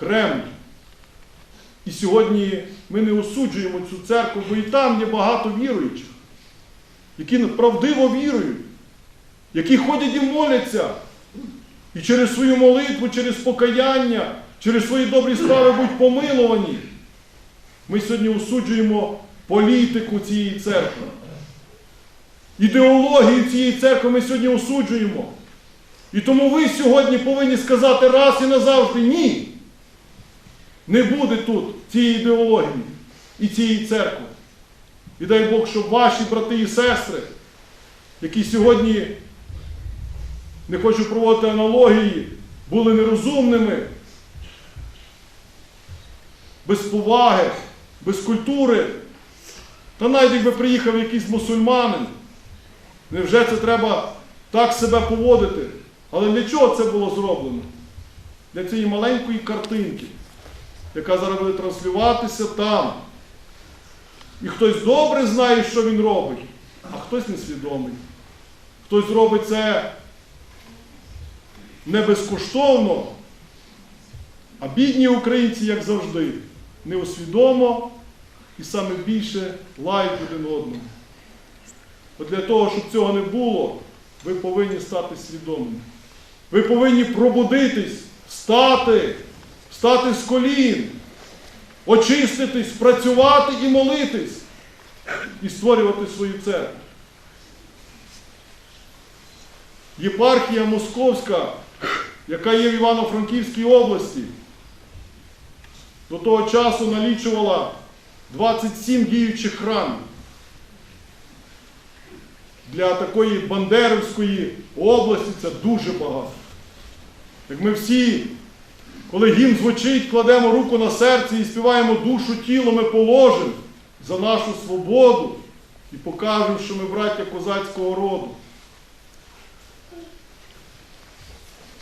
Кремль. І сьогодні ми не осуджуємо цю церкву, бо і там є багато віруючих, які правдиво вірують, які ходять і моляться. І через свою молитву, через покаяння, через свої добрі справи будуть помиловані. Ми сьогодні осуджуємо політику цієї церкви. Ідеологію цієї церкви ми сьогодні осуджуємо. І тому ви сьогодні повинні сказати раз і назавжди ні. Не буде тут цієї ідеології і цієї церкви. І дай Бог, щоб ваші брати і сестри, які сьогодні, не хочу проводити аналогії, були нерозумними, без поваги, без культури. Та навіть якби приїхав якийсь мусульманин, невже це треба так себе поводити? Але для чого це було зроблено? Для цієї маленької картинки, яка зараз буде транслюватися там. І хтось добре знає, що він робить, а хтось несвідомий. Хтось робить це не безкоштовно, а бідні українці, як завжди, неосвідомо і саме більше лають один одного. От для того, щоб цього не було, ви повинні стати свідомими. Ви повинні пробудитись, встати, встати з колін, очиститись, працювати і молитись, і створювати свою церкву. Єпархія Московська, яка є в Івано-Франківській області, до того часу налічувала 27 діючих храмів. Для такої Бандерівської області це дуже багато. Як ми всі, коли гімн звучить, кладемо руку на серце і співаємо душу тіло, ми положимо за нашу свободу і покажемо, що ми браття козацького роду.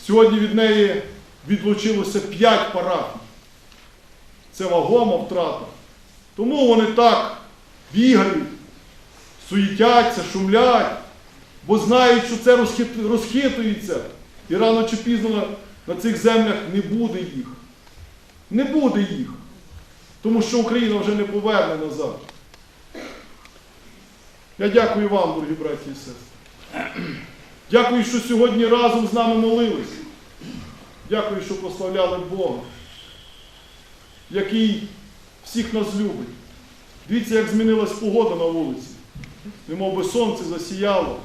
Сьогодні від неї відлучилося 5 парафій. Це вагома втрата. Тому вони так бігають, суїтяться, шумлять, бо знають, що це розхитується. І рано чи пізно на, цих землях не буде їх. Не буде їх. Тому що Україна вже не поверне назад. Я дякую вам, дорогі браті і сестри. Дякую, що сьогодні разом з нами молились. Дякую, що прославляли Бога, який всіх нас любить. Дивіться, як змінилась погода на вулиці. Немов би сонце засіяло.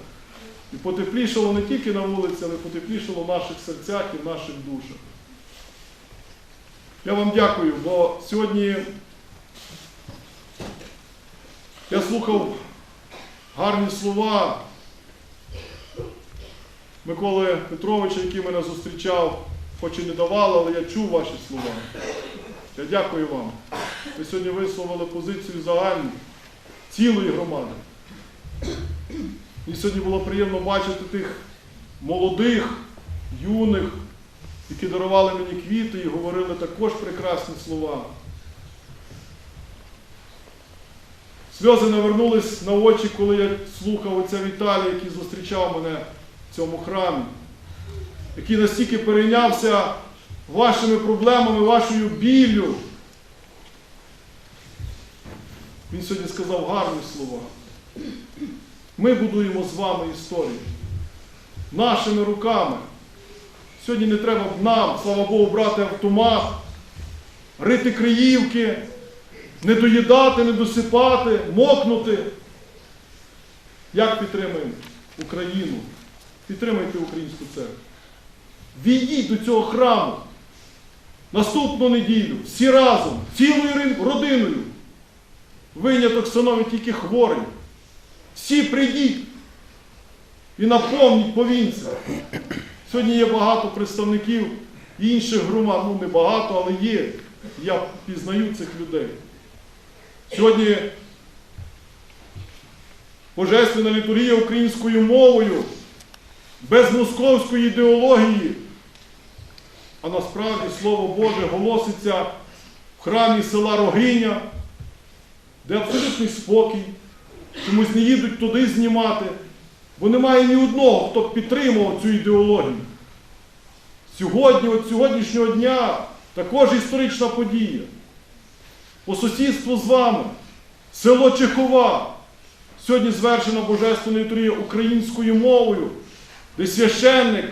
І потеплішало не тільки на вулиці, але потеплішало в наших серцях і в наших душах. Я вам дякую, бо сьогодні я слухав гарні слова Миколи Петровича, який мене зустрічав, хоч і не давали, але я чув ваші слова. Я дякую вам. Ви сьогодні висловили позицію загальну цілої громади. І сьогодні було приємно бачити тих молодих, юних, які дарували мені квіти і говорили також прекрасні слова. Сльози навернулись на очі, коли я слухав оця Віталія, який зустрічав мене в цьому храмі, який настільки перейнявся вашими проблемами, вашою біллю. Він сьогодні сказав гарні слова. Ми будуємо з вами історію. Нашими руками. Сьогодні не треба нам, слава Богу, брати автомат, рити криївки, не доїдати, не досипати, мокнути. Як підтримуємо Україну? Підтримайте українську церкву. Війдіть до цього храму наступну неділю, всі разом, цілою родиною. Виняток становить тільки хворий. Всі прийдіть і наповніть повінця. Сьогодні є багато представників інших громад, ну не багато, але є. Я пізнаю цих людей. Сьогодні Божественна літургія українською мовою, без московської ідеології. А насправді Слово Боже голоситься в храмі села Рогиня, де абсолютний спокій. Чомусь не їдуть туди знімати, бо немає ні одного, хто б підтримував цю ідеологію. Сьогодні, от сьогоднішнього дня, також історична подія. По сусідству з вами село Чехова. Сьогодні звершена Божественна літургія українською мовою, де священник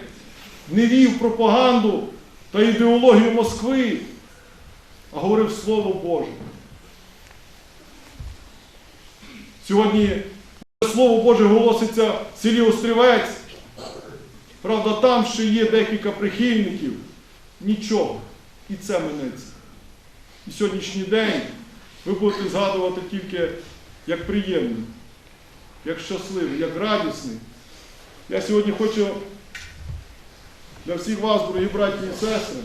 не вів пропаганду та ідеологію Москви, а говорив Слово Боже. Сьогодні Слово Боже голоситься в селі Острівець. Правда, там ще є декілька прихильників. Нічого. І це минеться. І сьогоднішній день ви будете згадувати тільки як приємний, як щасливий, як радісний. Я сьогодні хочу для всіх вас, дорогі браті і сестри,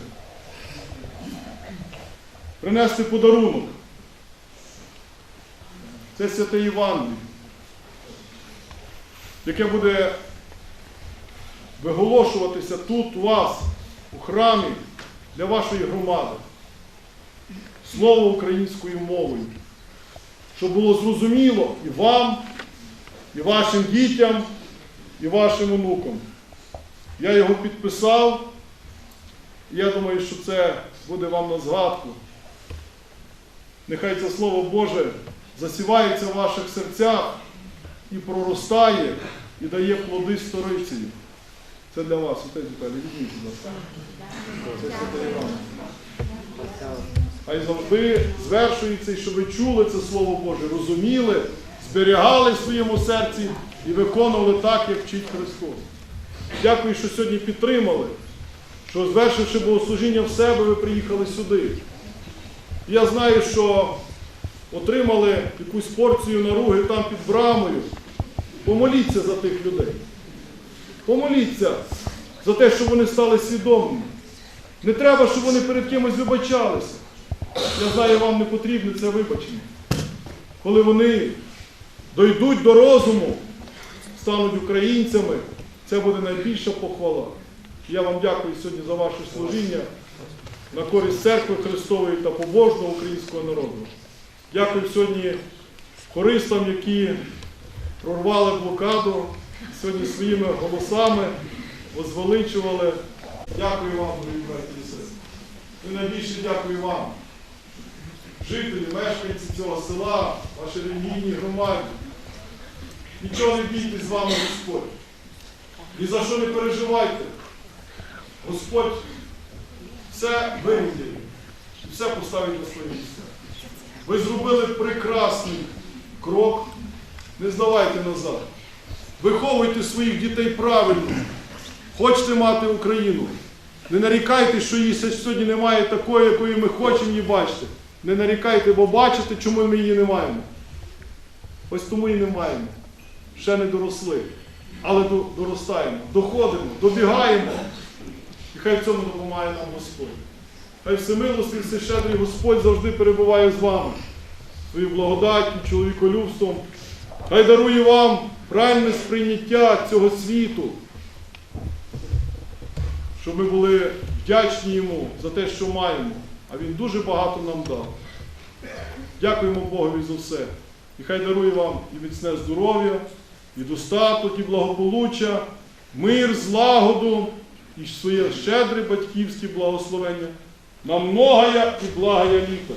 принести подарунок. Це святе Євангеліє, яке буде виголошуватися тут у вас, у храмі для вашої громади. Слово українською мовою, щоб було зрозуміло і вам, і вашим дітям, і вашим онукам. Я його підписав, і я думаю, що це буде вам на згадку. Нехай це Слово Боже засівається в ваших серцях і проростає, і дає плоди сторицею. Це для вас, отець Віталій, візьміть, будь ласка. Це святе Іван. Хай завжди звершується, і щоб ви чули це Слово Боже, розуміли, зберігали в своєму серці і виконували так, як вчить Христос. Дякую, що сьогодні підтримали, що звершивши богослужіння в себе, ви приїхали сюди. Я знаю, що отримали якусь порцію наруги там під брамою. Помоліться за тих людей. Помоліться за те, щоб вони стали свідомими. Не треба, щоб вони перед кимось вибачалися. Я знаю, вам не потрібне це вибачення. Коли вони дойдуть до розуму, стануть українцями, це буде найбільша похвала. Я вам дякую сьогодні за ваше служіння на користь церкви Христової та побожного українського народу. Дякую сьогодні хористам, які прорвали блокаду, сьогодні своїми голосами возвеличували. Дякую вам, дорогі браті і сестри. І найбільше дякую вам, жителі, мешканці цього села, вашій релігійній громаді. Нічого не бійтесь з вами, Господь. Ні за що не переживайте. Господь все вирівняє і все поставить на своє місце. Ви зробили прекрасний крок. Не здавайте назад. Виховуйте своїх дітей правильно. Хочете мати Україну. Не нарікайте, що її сьогодні немає такої, якої ми хочемо її бачити. Не нарікайте, бо бачите, чому ми її не маємо. Ось тому і не маємо. Ще не доросли. Але до- доростаємо, доходимо, добігаємо. І хай в цьому допомагає нам Господь. Хай всемилостий, всещедрий Господь завжди перебуває з вами. Своєю благодаттю, чоловіколюбством. Хай дарує вам правильне сприйняття цього світу, щоб ми були вдячні йому за те, що маємо. А він дуже багато нам дав. Дякуємо Богові за все. І хай дарує вам і міцне здоров'я, і достаток, і благополуччя, мир, злагоду, і своє щедре батьківське благословення на многоя и благое літа.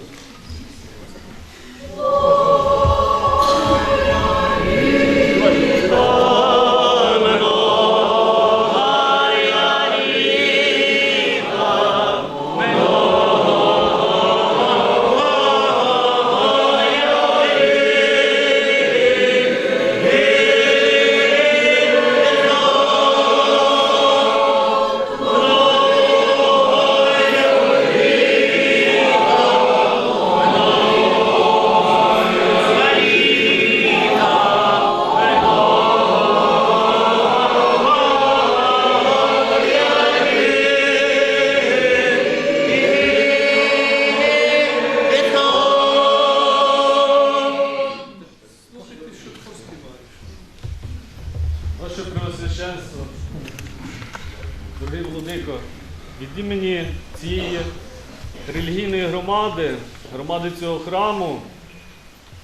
Храму,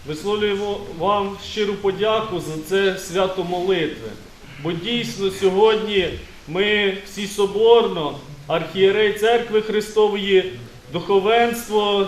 висловлюємо вам щиру подяку за це свято молитви. Бо дійсно сьогодні ми всі соборно, архієрей Церкви Христової, духовенство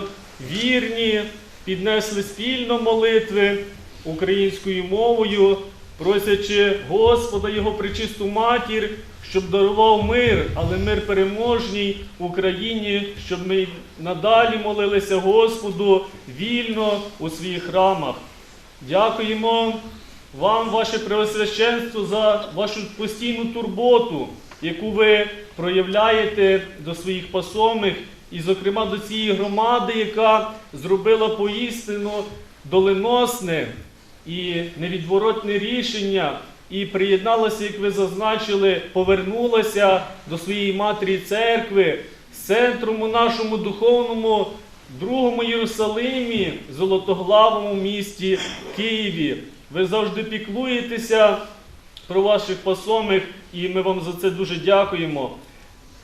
вірні, піднесли спільно молитви українською мовою, просячи Господа Його пречисту матір, щоб дарував мир, але мир переможній в Україні, щоб ми надалі молилися Господу вільно у своїх храмах. Дякуємо вам, ваше Преосвященство, за вашу постійну турботу, яку ви проявляєте до своїх посомих, і, зокрема, до цієї громади, яка зробила поістину доленосне і невідворотне рішення, і приєдналася, як ви зазначили, повернулася до своєї матері церкви, з центром у нашому духовному другому Єрусалимі, золотоглавому місті Києві. Ви завжди піклуєтеся про ваших посомих, і ми вам за це дуже дякуємо.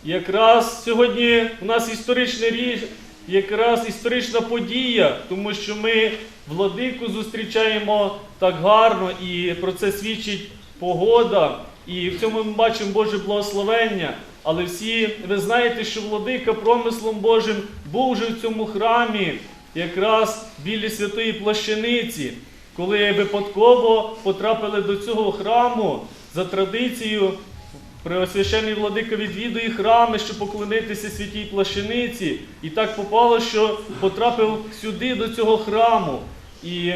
Якраз сьогодні у нас історичне ріш... якраз історична подія, тому що ми владику зустрічаємо так гарно, і про це свідчить погода. І в цьому ми бачимо Боже благословення. Але всі ви знаєте, що владика промислом Божим був вже в цьому храмі, якраз біля святої плащаниці, коли випадково потрапили до цього храму за традицією. Преосвящений владика відвідує храми, щоб поклонитися святій плащаниці. І так попало, що потрапив сюди до цього храму. І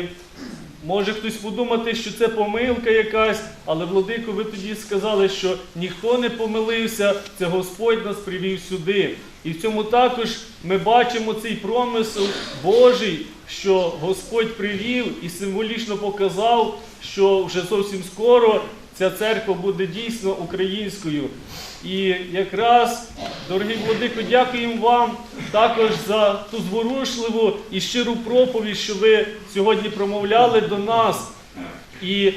може хтось подумати, що це помилка якась, але владико, ви тоді сказали, що ніхто не помилився, це Господь нас привів сюди. І в цьому також ми бачимо цей промисел Божий, що Господь привів і символічно показав, що вже зовсім скоро ця церква буде дійсно українською. І якраз, дорогі владико, дякуємо вам також за ту зворушливу і щиру проповідь, що ви сьогодні промовляли до нас. І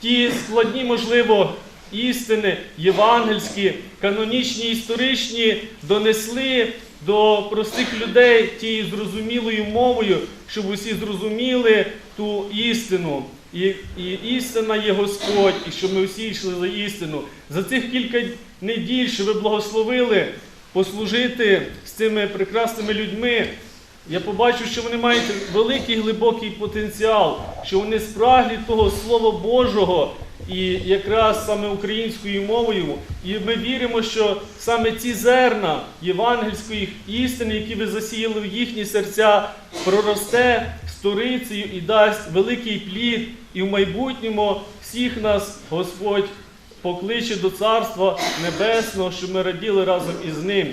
ті складні, можливо, істини євангельські, канонічні, історичні донесли до простих людей тією зрозумілою мовою, щоб усі зрозуміли ту істину. І, і істина є Господь, і щоб ми всі йшли за істину. За цих кілька неділь, що ви благословили послужити з цими прекрасними людьми, я побачив, що вони мають великий глибокий потенціал, що вони спраглі того Слова Божого і якраз саме українською мовою. І ми віримо, що саме ці зерна євангельської істини, які ви засіяли в їхні серця, проросте сторицею і дасть великий плід, і в майбутньому всіх нас Господь покличе до Царства Небесного, щоб ми раділи разом із ним.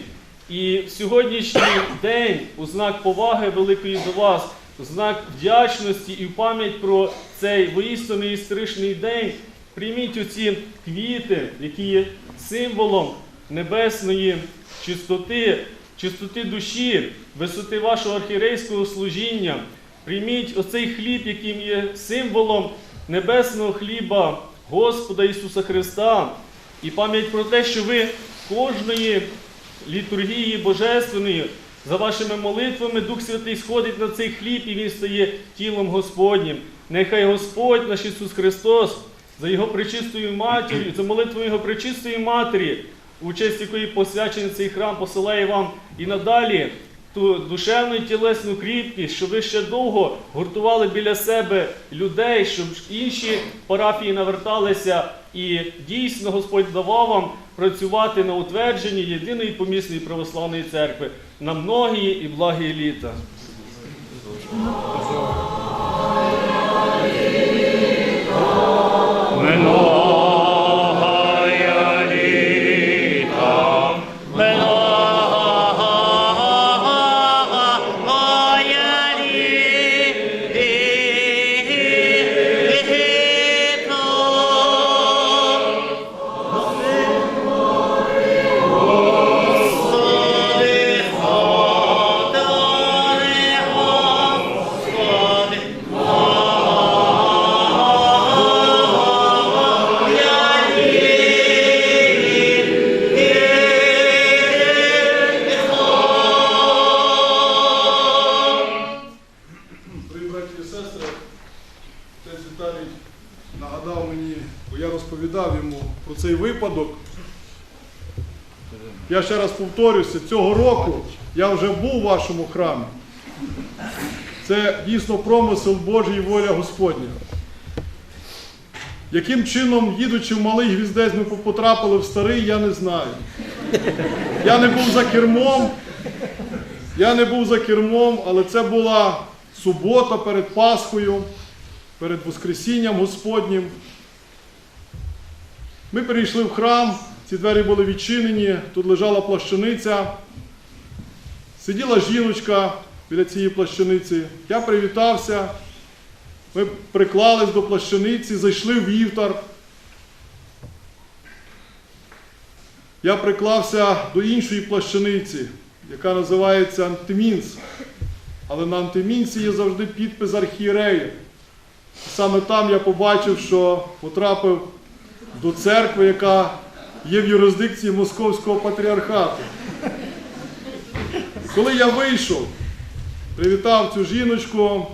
І в сьогоднішній день, у знак поваги великої до вас, у знак вдячності і в пам'ять про цей воістину історичний день, прийміть оці квіти, які є символом небесної чистоти, чистоти душі, висоти вашого архірейського служіння. Прийміть оцей хліб, яким є символом небесного хліба Господа Ісуса Христа, і пам'ять про те, що ви кожної літургії Божественної, за вашими молитвами Дух Святий сходить на цей хліб і він стає тілом Господнім. Нехай Господь наш Ісус Христос за Його пречистою матір'ю, за молитвою Його пречистої матері, у честь якої посвячений цей храм, посилає вам і надалі ту душевну і тілесну кріпкість, щоб ви ще довго гуртували біля себе людей, щоб інші парафії наверталися, і дійсно Господь давав вам працювати на утвердженні єдиної помісної православної церкви на многії і благі літа. Я ще раз повторюся, цього року я вже був у вашому храмі. Це дійсно промисел Божий і воля Господня. Яким чином, їдучи в малий гвіздець, ми потрапили в старий, я не знаю. Я не був за кермом, я не був за кермом, але це була субота перед Пасхою, перед Воскресінням Господнім. Ми перейшли в храм, ці двері були відчинені, тут лежала плащаниця. Сиділа жіночка біля цієї плащаниці. Я привітався. Ми приклались до плащаниці, зайшли в вівтар. Я приклався до іншої плащаниці, яка називається Антимінс. Але на Антимінці є завжди підпис архієрея. Саме там я побачив, що потрапив до церкви, яка є в юрисдикції Московського патріархату. Коли я вийшов, привітав цю жіночку,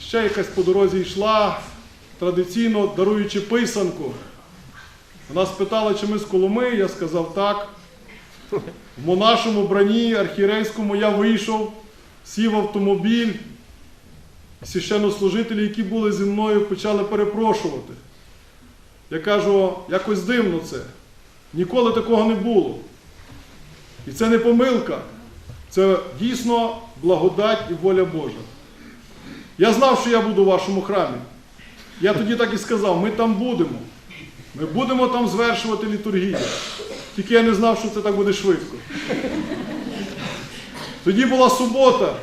ще якась по дорозі йшла, традиційно даруючи писанку. Вона спитала, чи ми з Коломи, я сказав так. В монашому бранні архієрейському я вийшов, сів автомобіль. Священнослужителі, які були зі мною, почали перепрошувати. Я кажу, якось дивно це. Ніколи такого не було. І це не помилка. Це дійсно благодать і воля Божа. Я знав, що я буду в вашому храмі. Я тоді так і сказав, ми там будемо. Ми будемо там звершувати літургію. Тільки я не знав, що це так буде швидко. Тоді була субота,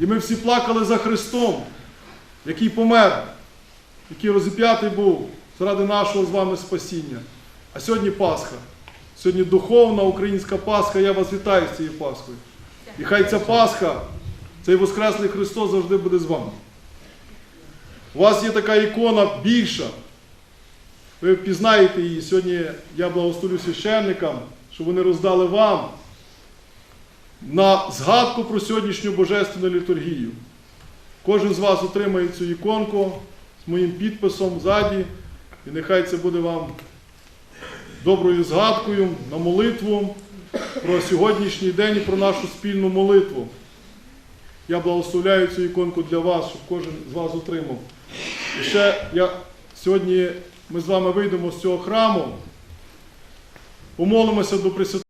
і ми всі плакали за Христом, який помер, який розіп'ятий був заради нашого з вами спасіння. А сьогодні Пасха. Сьогодні духовна українська Пасха. Я вас вітаю з цією Пасхою. І хай ця Пасха, цей Воскреслий Христос завжди буде з вами. У вас є така ікона більша. Ви впізнаєте її. Сьогодні я благословлю священникам, щоб вони роздали вам на згадку про сьогоднішню божественну літургію. Кожен з вас отримає цю іконку з моїм підписом ззаді, і нехай це буде вам доброю згадкою на молитву про сьогоднішній день і про нашу спільну молитву. Я благословляю цю іконку для вас, щоб кожен з вас отримав. І ще я сьогодні ми з вами вийдемо з цього храму, помолимося до Пресвятого.